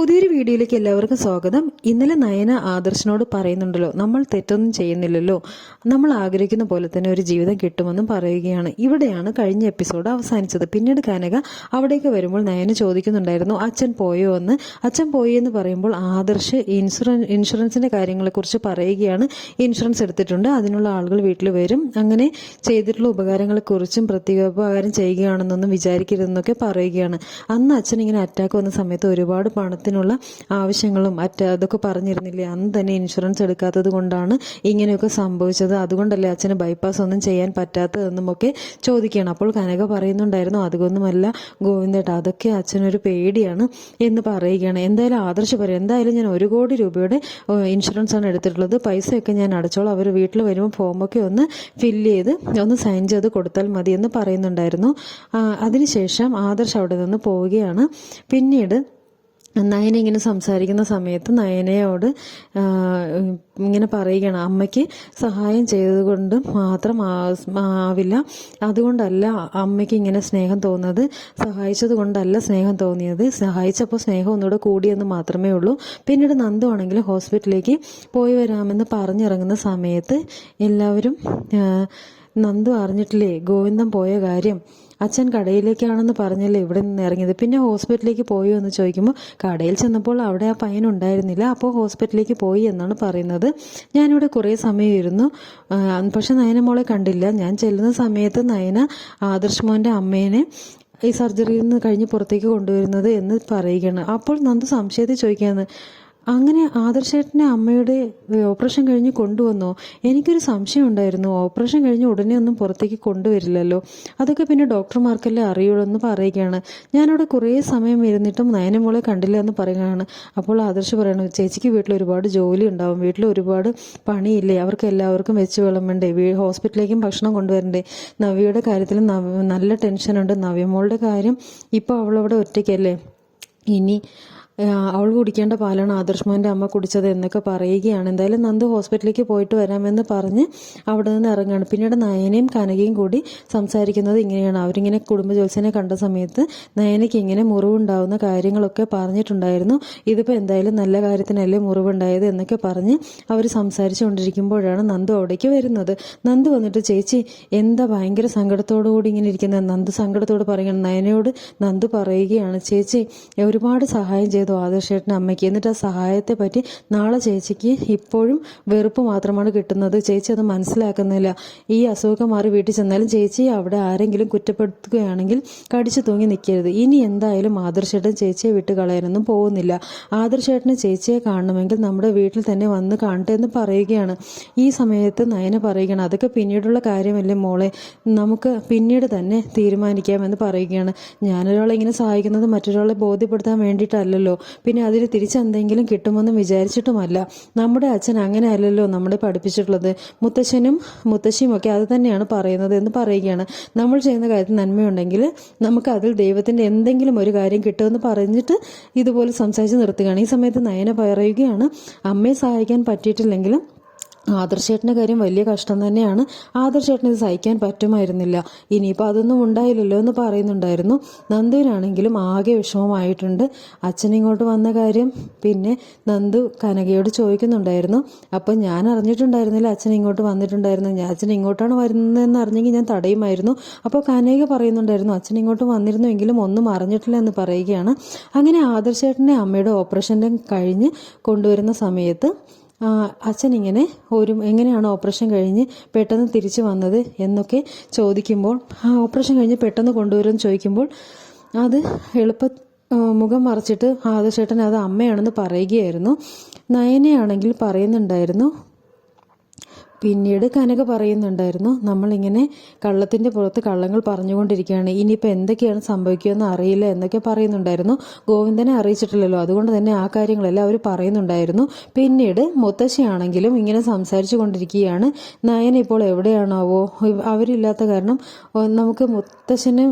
പുതിയൊരു വീഡിയോയിലേക്ക് എല്ലാവർക്കും സ്വാഗതം. ഇന്നലെ നയന ആദർശനോട് പറയുന്നുണ്ടല്ലോ നമ്മൾ തെറ്റൊന്നും ചെയ്യുന്നില്ലല്ലോ. നമ്മൾ ആഗ്രഹിക്കുന്ന പോലെ തന്നെ ഒരു ജീവിതം കിട്ടുമെന്നും പറയുകയാണ്. ഇവിടെയാണ് കഴിഞ്ഞ എപ്പിസോഡ് അവസാനിച്ചത്. പിന്നീട് കനക അവിടേക്ക് വരുമ്പോൾ നയന ചോദിക്കുന്നുണ്ടായിരുന്നു അച്ഛൻ പോയോ എന്ന്? അച്ഛൻ പോയി എന്ന് പറയുമ്പോൾ ആദർശ് ഇൻഷുറൻസ് ഇൻഷുറൻസിന്റെ കാര്യങ്ങളെക്കുറിച്ച് പറയുകയാണ്. ഇൻഷുറൻസ് എടുത്തിട്ടുണ്ട്. അതിനുള്ള ആളുകൾ വീട്ടിൽ വരും. അങ്ങനെ ചെയ്തിട്ടുള്ള ഉപകാരങ്ങളെക്കുറിച്ചും പ്രത്യേകോപകാരം ചെയ്യുകയാണെന്നൊന്നും വിചാരിക്കരുതെന്നൊക്കെ പറയുകയാണ്. അന്ന് അച്ഛൻ ഇങ്ങനെ അറ്റാക്ക് വന്ന സമയത്ത് ഒരുപാട് പണത്തിനുള്ള ആവശ്യങ്ങളും മറ്റ് അതൊക്കെ പറഞ്ഞിരുന്നില്ലേ? അന്ന് തന്നെ ഇൻഷുറൻസ് എടുക്കാത്തത് കൊണ്ടാണ് ഇങ്ങനെയൊക്കെ സംഭവിച്ചത്. അതുകൊണ്ടല്ലേ അച്ഛന് ബൈപ്പാസ് ഒന്നും ചെയ്യാൻ പറ്റാത്തതെന്നും ഒക്കെ ചോദിക്കുകയാണ്. അപ്പോൾ കനക പറയുന്നുണ്ടായിരുന്നു അതുകൊന്നുമല്ല ഗോവിന്ദേട്ട അതൊക്കെ അച്ഛനൊരു പേടിയാണ് എന്ന് പറയുകയാണ്. എന്തായാലും ആദർശ് പറയും എന്തായാലും ഞാൻ ഒരു കോടി രൂപയുടെ ഇൻഷുറൻസ് ആണ് എടുത്തിട്ടുള്ളത്. പൈസയൊക്കെ ഞാൻ അടച്ചോളാം. അവർ വീട്ടിൽ വരുമ്പോൾ ഫോമൊക്കെ ഒന്ന് ഫില്ല് ചെയ്ത് ഒന്ന് സൈൻ ചെയ്ത് കൊടുത്താൽ മതി എന്ന് പറയുന്നുണ്ടായിരുന്നു അതിനുശേഷം ആദർശ് അവിടെ നിന്ന് പോവുകയാണ്. പിന്നീട് നയന ഇങ്ങനെ സംസാരിക്കുന്ന സമയത്ത് നയനയോട് ഇങ്ങനെ പറയുകയാണ് അമ്മയ്ക്ക് സഹായം ചെയ്തതുകൊണ്ട് മാത്രം ആവില്ല. അതുകൊണ്ടല്ല അമ്മയ്ക്ക് ഇങ്ങനെ സ്നേഹം തോന്നുന്നത്. സഹായിച്ചത് കൊണ്ടല്ല സ്നേഹം തോന്നിയത്. സഹായിച്ചപ്പോൾ സ്നേഹം ഒന്നുകൂടെ കൂടിയെന്ന് മാത്രമേ ഉള്ളൂ. പിന്നീട് നന്ദു ആണെങ്കിൽ ഹോസ്പിറ്റലിലേക്ക് പോയി വരാമെന്ന് പറഞ്ഞിറങ്ങുന്ന സമയത്ത് എല്ലാവരും നന്ദു അറിഞ്ഞിട്ടില്ലേ? ഗോവിന്ദൻ പോയ കാര്യം. അച്ഛൻ കടയിലേക്കാണെന്ന് പറഞ്ഞല്ലേ ഇവിടെ നിന്ന് ഇറങ്ങിയത്. പിന്നെ ഹോസ്പിറ്റലിലേക്ക് പോയോ എന്ന് ചോദിക്കുമ്പോൾ കടയിൽ ചെന്നപ്പോൾ അവിടെ ആ പയ്യൻ ഉണ്ടായിരുന്നില്ല. അപ്പോൾ ഹോസ്പിറ്റലിലേക്ക് പോയി എന്നാണ് പറയുന്നത്. ഞാനിവിടെ കുറേ സമയം ഇരുന്നു. പക്ഷെ നയന മോളെ കണ്ടില്ല. ഞാൻ ചെല്ലുന്ന സമയത്ത് നയന ആദർശ് മോന്റെ അമ്മേനെ ഈ സർജറിയിൽ നിന്ന് കഴിഞ്ഞ് പുറത്തേക്ക് കൊണ്ടുവരുന്നത് എന്ന് പറയുകയാണ്. അപ്പോൾ നന്ദു സംശയത്തിൽ ചോദിക്കുകയാണ് അങ്ങനെ ആദർശേട്ടനെ അമ്മയുടെ ഓപ്പറേഷൻ കഴിഞ്ഞ് കൊണ്ടുവന്നോ? എനിക്കൊരു സംശയം ഉണ്ടായിരുന്നു. ഓപ്പറേഷൻ കഴിഞ്ഞ് ഉടനെ ഒന്നും പുറത്തേക്ക് കൊണ്ടുവരില്ലല്ലോ. അതൊക്കെ പിന്നെ ഡോക്ടർമാർക്കല്ലേ അറിയുള്ളൂ എന്ന് പറയുകയാണ്. ഞാനവിടെ കുറേ സമയം ഇരുന്നിട്ടും നയനമോളെ കണ്ടില്ല എന്ന് പറയുകയാണ്. അപ്പോൾ ആദർശ് പറയണു ചേച്ചിക്ക് വീട്ടിൽ ഒരുപാട് ജോലി ഉണ്ടാവും. വീട്ടിൽ ഒരുപാട് പണിയില്ലേ? അവർക്ക് എല്ലാവർക്കും വെച്ച് വിളമ്പണ്ടേ? ഹോസ്പിറ്റലിലേക്കും ഭക്ഷണം കൊണ്ടുവരണ്ടേ? നവ്യയുടെ കാര്യത്തിൽ നല്ല ടെൻഷനുണ്ട്. നവ്യമോളുടെ കാര്യം ഇപ്പോൾ അവളവിടെ ഒറ്റയ്ക്കല്ലേ? ഇനി അവൾ കുടിക്കേണ്ട പാലാണ് ആദർശ് മോന്റെ അമ്മ കുടിച്ചത് എന്നൊക്കെ പറയുകയാണ്. എന്തായാലും നന്ദു ഹോസ്പിറ്റലിലേക്ക് പോയിട്ട് വരാമെന്ന് പറഞ്ഞ് അവിടെ നിന്ന് ഇറങ്ങുകയാണ് പിന്നീട് നയനയും കനകയും കൂടി സംസാരിക്കുന്നത് ഇങ്ങനെയാണ്. അവരിങ്ങനെ കുടുംബ ജോത്സ്യനെ കണ്ട സമയത്ത് നയനയ്ക്ക് ഇങ്ങനെ മുറിവുണ്ടാവുന്ന കാര്യങ്ങളൊക്കെ പറഞ്ഞിട്ടുണ്ടായിരുന്നു. ഇതിപ്പോൾ എന്തായാലും നല്ല കാര്യത്തിനല്ലേ മുറിവുണ്ടായത് എന്നൊക്കെ പറഞ്ഞ് അവർ സംസാരിച്ചുകൊണ്ടിരിക്കുമ്പോഴാണ് നന്ദു അവിടേക്ക് വരുന്നത്. നന്ദു വന്നിട്ട് ചേച്ചി എന്താ ഭയങ്കര സങ്കടത്തോടു കൂടി ഇങ്ങനെ ഇരിക്കുന്നത് നന്ദു സങ്കടത്തോട് പറയുകയാണ്. നയനയോട് നന്ദു പറയുകയാണ് ചേച്ചി ഒരുപാട് സഹായം ചെയ്തു. ആദർശേട്ടന്റെ അമ്മയ്ക്ക്. എന്നിട്ട് ആ സഹായത്തെ പറ്റി നാളെ ചേച്ചിക്ക് ഇപ്പോഴും വെറുപ്പ് മാത്രമാണ് കിട്ടുന്നത്. ചേച്ചി അത് മനസ്സിലാക്കുന്നില്ല. ഈ അസുഖം മാറി വീട്ടിൽ ചെന്നാലും ചേച്ചി അവിടെ ആരെങ്കിലും കുറ്റപ്പെടുത്തുകയാണെങ്കിൽ കടിച്ചു തൂങ്ങി നിൽക്കരുത് ഇനി എന്തായാലും ആദർശേട്ടൻ ചേച്ചിയെ വിട്ട് കളയാനൊന്നും പോകുന്നില്ല. ആദർശേട്ടന് ചേച്ചിയെ കാണണമെങ്കിൽ നമ്മുടെ വീട്ടിൽ തന്നെ വന്ന് കാണട്ടെ എന്ന് പറയുകയാണ്. ഈ സമയത്ത് നയന പറയുകയാണ് അതൊക്കെ പിന്നീടുള്ള കാര്യമല്ലേ മോളെ. നമുക്ക് പിന്നീട് തന്നെ തീരുമാനിക്കാമെന്ന് പറയുകയാണ്. ഞാനൊരാളെ ഇങ്ങനെ സഹായിക്കുന്നത് മറ്റൊരാളെ ബോധ്യപ്പെടുത്താൻ വേണ്ടിയിട്ടല്ലല്ലോ. പിന്നെ അതിന് തിരിച്ചെന്തെങ്കിലും കിട്ടുമെന്ന് വിചാരിച്ചിട്ടുമല്ല. നമ്മുടെ അച്ഛൻ അങ്ങനെ അല്ലല്ലോ നമ്മളെ പഠിപ്പിച്ചിട്ടുള്ളത്. മുത്തശ്ശനും മുത്തശ്ശിയും ഒക്കെ അത് തന്നെയാണ് പറയുന്നത് എന്ന് പറയുകയാണ്. നമ്മൾ ചെയ്യുന്ന കാര്യത്തിൽ നന്മയുണ്ടെങ്കിൽ നമുക്ക് അതിൽ ദൈവത്തിന്റെ എന്തെങ്കിലും ഒരു കാര്യം കിട്ടുമെന്ന് പറഞ്ഞിട്ട് ഇതുപോലെ സംസാരിച്ച് നിർത്തുകയാണ്. ഈ സമയത്ത് നയന പറയുകയാണ് അമ്മയെ സഹായിക്കാൻ പറ്റിയിട്ടില്ലെങ്കിലും ആദർശേട്ടന്റെ കാര്യം വലിയ കഷ്ടം തന്നെയാണ്. ആദർശേട്ടന് ഇത് സഹിക്കാൻ പറ്റുമായിരുന്നില്ല. ഇനിയിപ്പോൾ അതൊന്നും ഉണ്ടായില്ലല്ലോ എന്ന് പറയുന്നുണ്ടായിരുന്നു. നന്ദുവിനാണെങ്കിലും ആകെ വിഷമമായിട്ടുണ്ട്. അച്ഛൻ ഇങ്ങോട്ട് വന്ന കാര്യം പിന്നെ നന്ദു കനകയോട് ചോദിക്കുന്നുണ്ടായിരുന്നു. അപ്പം ഞാൻ അറിഞ്ഞിട്ടുണ്ടായിരുന്നില്ല അച്ഛൻ ഇങ്ങോട്ട് വന്നിട്ടുണ്ടായിരുന്നു. ഞാൻ അച്ഛൻ ഇങ്ങോട്ടാണ് വരുന്നതെന്ന് അറിഞ്ഞെങ്കിൽ ഞാൻ തടയുമായിരുന്നു. അപ്പോൾ കനക പറയുന്നുണ്ടായിരുന്നു അച്ഛൻ ഇങ്ങോട്ട് വന്നിരുന്നുവെങ്കിലും ഒന്നും അറിഞ്ഞിട്ടില്ല എന്ന് പറയുകയാണ്. അങ്ങനെ ആദർശേട്ടനെ അമ്മയുടെ ഓപ്പറേഷന്റെ കഴിഞ്ഞ് കൊണ്ടുവരുന്ന സമയത്ത് അച്ഛൻ ഇങ്ങനെ ഒരു എങ്ങനെയാണ് ഓപ്പറേഷൻ കഴിഞ്ഞ് പെട്ടെന്ന് തിരിച്ചു വന്നത് എന്നൊക്കെ ചോദിക്കുമ്പോൾ ആ ഓപ്പറേഷൻ കഴിഞ്ഞ് പെട്ടെന്ന് കൊണ്ടുവരുമെന്ന് ചോദിക്കുമ്പോൾ അത് എളുപ്പ മുഖം മറച്ചിട്ട് ആദർശേട്ടൻ അത് അമ്മയാണെന്ന് പറയുകയായിരുന്നു. നയനയാണെങ്കിൽ പറയുന്നുണ്ടായിരുന്നു പിന്നീട് കനക പറയുന്നുണ്ടായിരുന്നു നമ്മളിങ്ങനെ കള്ളത്തിന്റെ പുറത്ത് കള്ളങ്ങൾ പറഞ്ഞുകൊണ്ടിരിക്കുകയാണ്. ഇനിയിപ്പോൾ എന്തൊക്കെയാണ് സംഭവിക്കുമെന്ന് അറിയില്ല എന്നൊക്കെ പറയുന്നുണ്ടായിരുന്നു. ഗോവിന്ദനെ അറിയിച്ചിട്ടില്ലല്ലോ. അതുകൊണ്ട് തന്നെ ആ കാര്യങ്ങളെല്ലാം അവർ പറയുന്നുണ്ടായിരുന്നു. പിന്നീട് മുത്തശ്ശിയാണെങ്കിലും ഇങ്ങനെ സംസാരിച്ചു കൊണ്ടിരിക്കുകയാണ് നയൻ ഇപ്പോൾ എവിടെയാണാവോ? അവരില്ലാത്ത കാരണം നമുക്ക് മുത്തശ്ശന്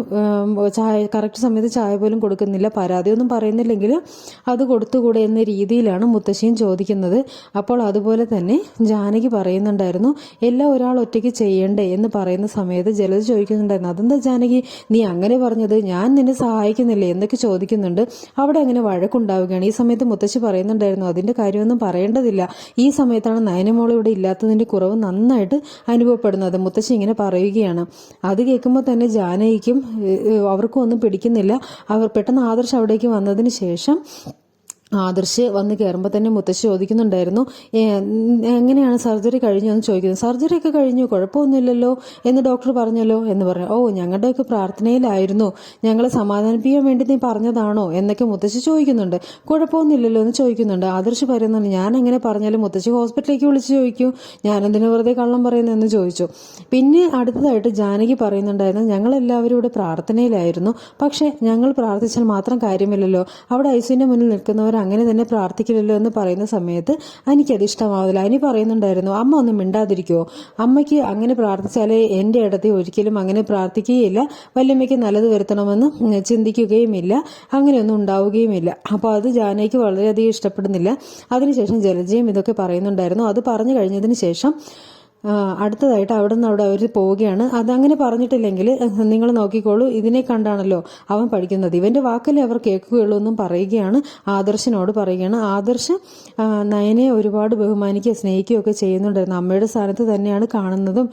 ചായ കറക്റ്റ് സമയത്ത് ചായ പോലും കൊടുക്കുന്നില്ല. പരാതിയൊന്നും പറയുന്നില്ലെങ്കിലും അത് കൊടുത്തുകൂടെ എന്ന രീതിയിലാണ് മുത്തശ്ശിയും ചോദിക്കുന്നത്. അപ്പോൾ അതുപോലെ തന്നെ ജാനകി പറയുന്നുണ്ടായിരുന്നു പറയുന്നുണ്ടായിരുന്നു എല്ലാം ഒരാൾ ഒറ്റയ്ക്ക് ചെയ്യണ്ടേ? എന്ന് പറയുന്ന സമയത്ത് ജലജ ചോദിക്കുന്നുണ്ടായിരുന്നു അതെന്താ ജാനകി നീ അങ്ങനെ പറഞ്ഞത്? ഞാൻ നിന്നെ സഹായിക്കുന്നില്ലേ? എന്നൊക്കെ ചോദിക്കുന്നുണ്ട്. അവിടെ അങ്ങനെ വഴക്കുണ്ടാവുകയാണ്. ഈ സമയത്ത് മുത്തശ്ശി പറയുന്നുണ്ടായിരുന്നു അതിന്റെ കാര്യമൊന്നും പറയേണ്ടതില്ല. ഈ സമയത്താണ് നയനമോൾ ഇവിടെ ഇല്ലാത്തതിന്റെ കുറവ് നന്നായിട്ട് അനുഭവപ്പെടുന്നത്. മുത്തശ്ശി ഇങ്ങനെ പറയുകയാണ്. അത് കേൾക്കുമ്പോൾ തന്നെ ജാനകിക്കും അവർക്കും ഒന്നും പിടിക്കുന്നില്ല. അവർ പെട്ടെന്ന് ആദർശ് അവിടേക്ക് വന്നതിന് ശേഷം ആദർശ് വന്ന് കയറുമ്പോൾ തന്നെ മുത്തശ്ശി ചോദിക്കുന്നുണ്ടായിരുന്നു എങ്ങനെയാണ് സർജറി കഴിഞ്ഞു? എന്ന് ചോദിക്കുന്നത് സർജറി ഒക്കെ കഴിഞ്ഞു കുഴപ്പമൊന്നുമില്ലല്ലോ എന്ന് ഡോക്ടർ പറഞ്ഞല്ലോ എന്ന് പറഞ്ഞു. ഓ ഞങ്ങളുടെയൊക്കെ പ്രാർത്ഥനയിലായിരുന്നു ഞങ്ങളെ സമാധാനിപ്പിക്കാൻ വേണ്ടി നീ പറഞ്ഞതാണോ? എന്നൊക്കെ മുത്തശ്ശി ചോദിക്കുന്നുണ്ട്. കുഴപ്പമൊന്നുമില്ലല്ലോ എന്ന് ചോദിക്കുന്നുണ്ട്. ആദർശ് പറയുന്നുണ്ട് ഞാൻ എങ്ങനെ പറഞ്ഞാലും മുത്തശ്ശി ഹോസ്പിറ്റലിലേക്ക് വിളിച്ച് ചോദിക്കൂ ഞാനെന്തിനു വെറുതെ കള്ളം പറയുന്നതെന്ന് ചോദിച്ചു. പിന്നെ അടുത്തതായിട്ട് ജാനകി പറയുന്നുണ്ടായിരുന്നു ഞങ്ങളെല്ലാവരും ഇവിടെ പ്രാർത്ഥനയിലായിരുന്നു പക്ഷേ ഞങ്ങൾ പ്രാർത്ഥിച്ചാൽ മാത്രം കാര്യമില്ലല്ലോ അവിടെ ഐസിന്റെ മുന്നിൽ നിൽക്കുന്നവർ അങ്ങനെ തന്നെ പ്രാർത്ഥിക്കില്ലല്ലോ എന്ന് പറയുന്ന സമയത്ത് എനിക്കത് ഇഷ്ടമാവില്ല. അനി പറയുന്നുണ്ടായിരുന്നു അമ്മ ഒന്നും മിണ്ടാതിരിക്കുമോ അമ്മയ്ക്ക് അങ്ങനെ പ്രാർത്ഥിച്ചാലേ എന്റെ ഇടത്തെ ഒരിക്കലും അങ്ങനെ പ്രാർത്ഥിക്കുകയില്ല. വല്യമ്മയ്ക്ക് നല്ലത് വരുത്തണമെന്ന് ചിന്തിക്കുകയുമില്ല. അങ്ങനെയൊന്നും ഉണ്ടാവുകയുമില്ല. അപ്പോൾ അത് ജാനയ്ക്ക് വളരെയധികം ഇഷ്ടപ്പെടുന്നില്ല. അതിനുശേഷം ജലജയും ഇതൊക്കെ പറയുന്നുണ്ടായിരുന്നു. അത് പറഞ്ഞു കഴിഞ്ഞതിന് ശേഷം അടുത്തതായിട്ട് അവിടെ നിന്ന് അവിടെ അവർ പോവുകയാണ്. അതങ്ങനെ പറഞ്ഞിട്ടില്ലെങ്കിൽ നിങ്ങൾ നോക്കിക്കോളൂ ഇതിനെ കണ്ടാണല്ലോ അവൻ പഠിക്കുന്നത്. ഇവന്റെ വാക്കല്ലേ അവർ കേൾക്കുകയുള്ളൂ എന്നും പറയുകയാണ് ആദർശിനോട് പറയുകയാണ്. ആദർശ് നയനെ ഒരുപാട് ബഹുമാനിക്കുക സ്നേഹിക്കുകയും ഒക്കെ ചെയ്യുന്നുണ്ടായിരുന്നു. അമ്മയുടെ സ്ഥാനത്ത് തന്നെയാണ് കാണുന്നതും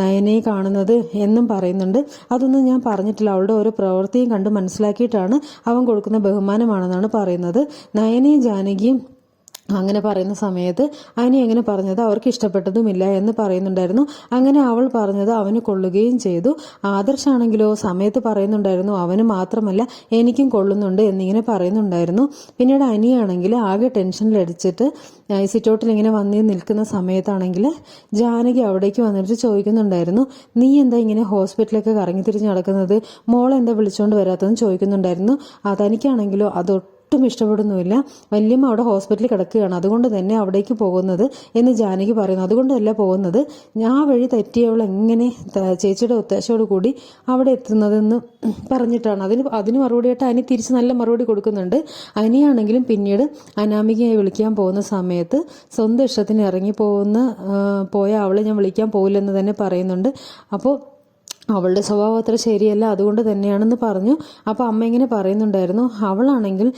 നയനെ കാണുന്നത് എന്നും പറയുന്നുണ്ട്. അതൊന്നും ഞാൻ പറഞ്ഞിട്ടില്ല. അവളുടെ ഓരോ പ്രവൃത്തിയും കണ്ട് മനസ്സിലാക്കിയിട്ടാണ് അവൻ കൊടുക്കുന്ന ബഹുമാനമാണെന്നാണ് പറയുന്നത്. നയനെയും ജാനകിയും അങ്ങനെ പറയുന്ന സമയത്ത് അനി അങ്ങനെ പറഞ്ഞത് അവർക്ക് ഇഷ്ടപ്പെട്ടതുമില്ല എന്ന് പറയുന്നുണ്ടായിരുന്നു. അങ്ങനെ അവൾ പറഞ്ഞത് അവന് കൊള്ളുകയും ചെയ്തു. ആദർശാണെങ്കിലോ സമയത്ത് പറയുന്നുണ്ടായിരുന്നു അവന് മാത്രമല്ല എനിക്കും കൊള്ളുന്നുണ്ട് എന്നിങ്ങനെ പറയുന്നുണ്ടായിരുന്നു. പിന്നീട് അനിയാണെങ്കിൽ ആകെ ടെൻഷനിലടിച്ചിട്ട് സിറ്റോട്ടിൽ ഇങ്ങനെ വന്ന് നിൽക്കുന്ന സമയത്താണെങ്കിൽ ജാനകി അവിടേക്ക് വന്നിട്ട് ചോദിക്കുന്നുണ്ടായിരുന്നു നീ എന്താ ഇങ്ങനെ ഹോസ്പിറ്റലൊക്കെ കറങ്ങി തിരിഞ്ഞ് നടക്കുന്നത്? മോളെന്താ വിളിച്ചുകൊണ്ട് വരാത്തതെന്ന് ചോദിക്കുന്നുണ്ടായിരുന്നു. അതനിക്കാണെങ്കിലോ അതൊട്ടും ഒട്ടും ഇഷ്ടപ്പെടുന്നുമില്ല. വല്യമ്മ അവിടെ ഹോസ്പിറ്റലിൽ കിടക്കുകയാണ്. അതുകൊണ്ട് തന്നെ അവിടേക്ക് പോകുന്നത് എന്ന് ജാനകി പറയുന്നു. അതുകൊണ്ടല്ല പോകുന്നത്. ആ വഴി തെറ്റിയവൾ എങ്ങനെ ചേച്ചിയുടെ ഒത്താശയോട് കൂടി അവിടെ എത്തുന്നതെന്ന് പറഞ്ഞിട്ടാണ്. അതിന് അതിന് മറുപടിയായിട്ട് അനി തിരിച്ച് നല്ല മറുപടി കൊടുക്കുന്നുണ്ട്. അനിയാണെങ്കിലും പിന്നീട് അനാമികയായി വിളിക്കാൻ പോകുന്ന സമയത്ത് സ്വന്തം ഇഷ്ടത്തിന് ഇറങ്ങി പോകുന്ന പോയ അവളെ ഞാൻ വിളിക്കാൻ പോകില്ലെന്ന് തന്നെ പറയുന്നുണ്ട്. അപ്പോൾ അവളുടെ സ്വഭാവം അത്ര ശരിയല്ല അതുകൊണ്ട് തന്നെയാണെന്ന് പറഞ്ഞു. അപ്പോൾ അമ്മ ഇങ്ങനെ പറയുന്നുണ്ടായിരുന്നു അവളാണെങ്കിൽ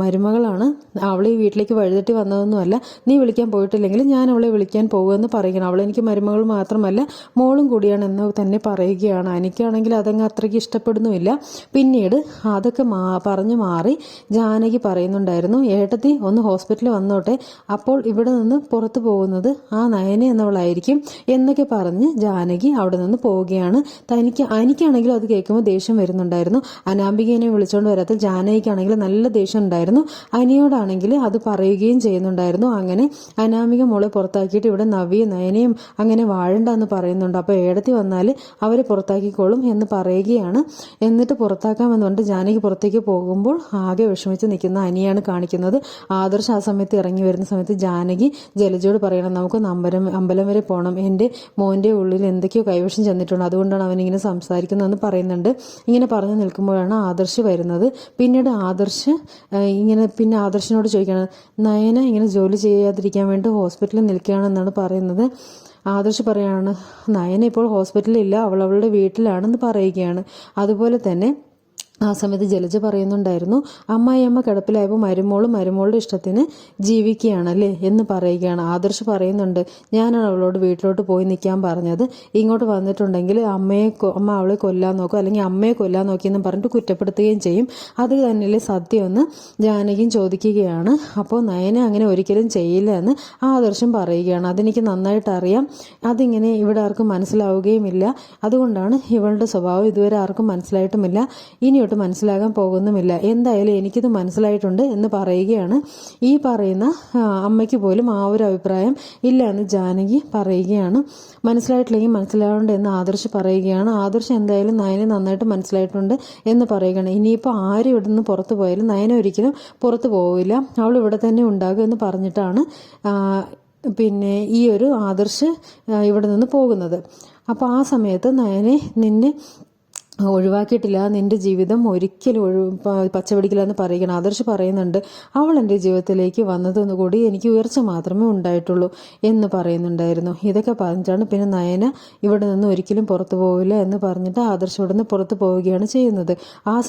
മരുമകളാണ്. അവൾ ഈ വീട്ടിലേക്ക് വഴുതട്ടി വന്നതൊന്നുമല്ല. നീ വിളിക്കാൻ പോയിട്ടില്ലെങ്കിൽ ഞാൻ അവളെ വിളിക്കാൻ പോകുമെന്ന് അവൾ എനിക്ക് മരുമകൾ മാത്രമല്ല മോളും കൂടിയാണെന്ന് തന്നെ പറയുകയാണ്. എനിക്കാണെങ്കിൽ അതങ്ങ് അത്രയ്ക്ക് ഇഷ്ടപ്പെടുന്നുമില്ല. പിന്നീട് അതൊക്കെ മാ പറഞ്ഞു മാറി ജാനകി പറയുന്നുണ്ടായിരുന്നു ഏട്ടത്തി ഒന്ന് ഹോസ്പിറ്റലിൽ വന്നോട്ടെ. അപ്പോൾ ഇവിടെ നിന്ന് പുറത്തു പോകുന്നത് ആ നയന എന്നവളായിരിക്കും എന്നൊക്കെ പറഞ്ഞ് ജാനകി അവിടെ നിന്ന് പോവുകയാണ്. തനിക്ക് എനിക്കാണെങ്കിലും അത് കേൾക്കുമ്പോൾ ദേഷ്യം വരുന്നുണ്ടായിരുന്നു. അനാംബികേനെ വിളിച്ചുകൊണ്ട് വരാത്ത ജാനകിക്കാണെങ്കിൽ നല്ല ദേഷ്യം ഉണ്ടായിരുന്നു. അനിയോടാണെങ്കിൽ അത് പറയുകയും ചെയ്യുന്നുണ്ടായിരുന്നു. അങ്ങനെ അനാമിക മോളെ പുറത്താക്കിയിട്ട് ഇവിടെ നവിയും നയനയും അങ്ങനെ വാഴണ്ട എന്ന് പറയുന്നുണ്ട്. അപ്പോൾ ഏടത്തി വന്നാൽ അവരെ പുറത്താക്കിക്കോളും എന്ന് പറയുകയാണ്. എന്നിട്ട് പുറത്താക്കാമെന്ന് പറഞ്ഞിട്ട് ജാനകി പുറത്തേക്ക് പോകുമ്പോൾ ആകെ വിഷമിച്ച് നിൽക്കുന്ന അനിയാണ് കാണിക്കുന്നത്. ആദർശ് ആ സമയത്ത് ഇറങ്ങി വരുന്ന സമയത്ത് ജാനകി ജലജയോട് പറയണം നമുക്ക് അമ്പലം അമ്പലം വരെ പോകണം എന്റെ മോന്റെ ഉള്ളിൽ എന്തൊക്കെയോ കൈവശം ചെന്നിട്ടുണ്ട്. അതുകൊണ്ടാണ് അവൻ ഇങ്ങനെ സംസാരിക്കുന്നതെന്ന് പറയുന്നുണ്ട്. ഇങ്ങനെ പറഞ്ഞു നിൽക്കുമ്പോഴാണ് ആദർശ് വരുന്നത്. പിന്നീട് ആദർശ് ഇങ്ങനെ പിന്നെ ആദർശിനോട് ചോദിക്കുകയാണ് നയന ഇങ്ങനെ ജോലി ചെയ്യാതിരിക്കാൻ വേണ്ടി ഹോസ്പിറ്റലിൽ നിൽക്കുകയാണെന്നാണ് പറയുന്നത്. ആദർശ് പറയാണ് നയന ഇപ്പോൾ ഹോസ്പിറ്റലിൽ ഇല്ല അവൾ അവളുടെ വീട്ടിലാണെന്ന് പറയുകയാണ്. അതുപോലെ തന്നെ ആ സമയത്ത് ജലജ പറയുന്നുണ്ടായിരുന്നു അമ്മായിയമ്മ കിടപ്പിലായപ്പോൾ മരുമോളും മരുമോളുടെ ഇഷ്ടത്തിന് ജീവിക്കുകയാണല്ലേ? എന്ന് പറയുകയാണ്. ആദർശ് പറയുന്നുണ്ട് ഞാനാണ് അവളോട് വീട്ടിലോട്ട് പോയി നിൽക്കാൻ പറഞ്ഞത്. ഇങ്ങോട്ട് വന്നിട്ടുണ്ടെങ്കിൽ അമ്മയെ അമ്മ അവളെ കൊല്ലാൻ നോക്കും അല്ലെങ്കിൽ അമ്മയെ കൊല്ലാൻ നോക്കിയെന്ന് പറഞ്ഞിട്ട് കുറ്റപ്പെടുത്തുകയും ചെയ്യും. അത് തന്നെയല്ലേ സത്യമെന്ന് ജാനകിയും ചോദിക്കുകയാണ്. അപ്പോൾ നയന അങ്ങനെ ഒരിക്കലും ചെയ്യില്ല എന്ന് ആദർശം പറയുകയാണ്. അതെനിക്ക് നന്നായിട്ട് അറിയാം അതിങ്ങനെ ഇവിടെ ആർക്കും മനസ്സിലാവുകയുമില്ല. അതുകൊണ്ടാണ് ഇവളുടെ സ്വഭാവം ഇതുവരെ ആർക്കും മനസ്സിലായിട്ടുമില്ല. ഇനിയൊട്ട് മനസ്സിലാകാൻ പോകുന്നുമില്ല. എന്തായാലും എനിക്കിത് മനസ്സിലായിട്ടുണ്ട് എന്ന് പറയുകയാണ്. ഈ പറയുന്ന അമ്മയ്ക്ക് പോലും ആ ഒരു അഭിപ്രായം ഇല്ല എന്ന് ജാനകി പറയുകയാണ്. മനസ്സിലായിട്ടില്ലെങ്കിൽ മനസ്സിലാവേണ്ട എന്ന് ആദർശ് പറയുകയാണ്. ആദർശ് എന്തായാലും നയനെ നന്നായിട്ട് മനസ്സിലായിട്ടുണ്ട് എന്ന് പറയുകയാണ്. ഇനിയിപ്പോൾ ആരും ഇവിടെ നിന്ന് പുറത്തു പോയാലും നയന ഒരിക്കലും പുറത്തു പോവില്ല. അവൾ ഇവിടെ തന്നെ ഉണ്ടാകും എന്ന് പറഞ്ഞിട്ടാണ് പിന്നെ ഈ ഒരു ആദർശ് ഇവിടെ നിന്ന് പോകുന്നത്. അപ്പോൾ ആ സമയത്ത് നയനെ നിന്നെ ഒഴിവാക്കിയിട്ടില്ല. നിന്റെ ജീവിതം ഒരിക്കലും ഒഴി പച്ചപിടിക്കില്ല എന്ന് പറയുകയാണ്. ആദർശ് പറയുന്നുണ്ട് അവൾ എന്റെ ജീവിതത്തിലേക്ക് വന്നതെന്ന് കൂടി എനിക്ക് ഉയർച്ച മാത്രമേ ഉണ്ടായിട്ടുള്ളൂ എന്ന് പറയുന്നുണ്ടായിരുന്നു. ഇതൊക്കെ പറഞ്ഞിട്ടാണ് പിന്നെ നയന ഇവിടെ നിന്ന് ഒരിക്കലും പുറത്തു പോവില്ല എന്ന് പറഞ്ഞിട്ട് ആദർശ് ഇവിടെ നിന്ന് പുറത്തു പോവുകയാണ് ചെയ്യുന്നത്. ആ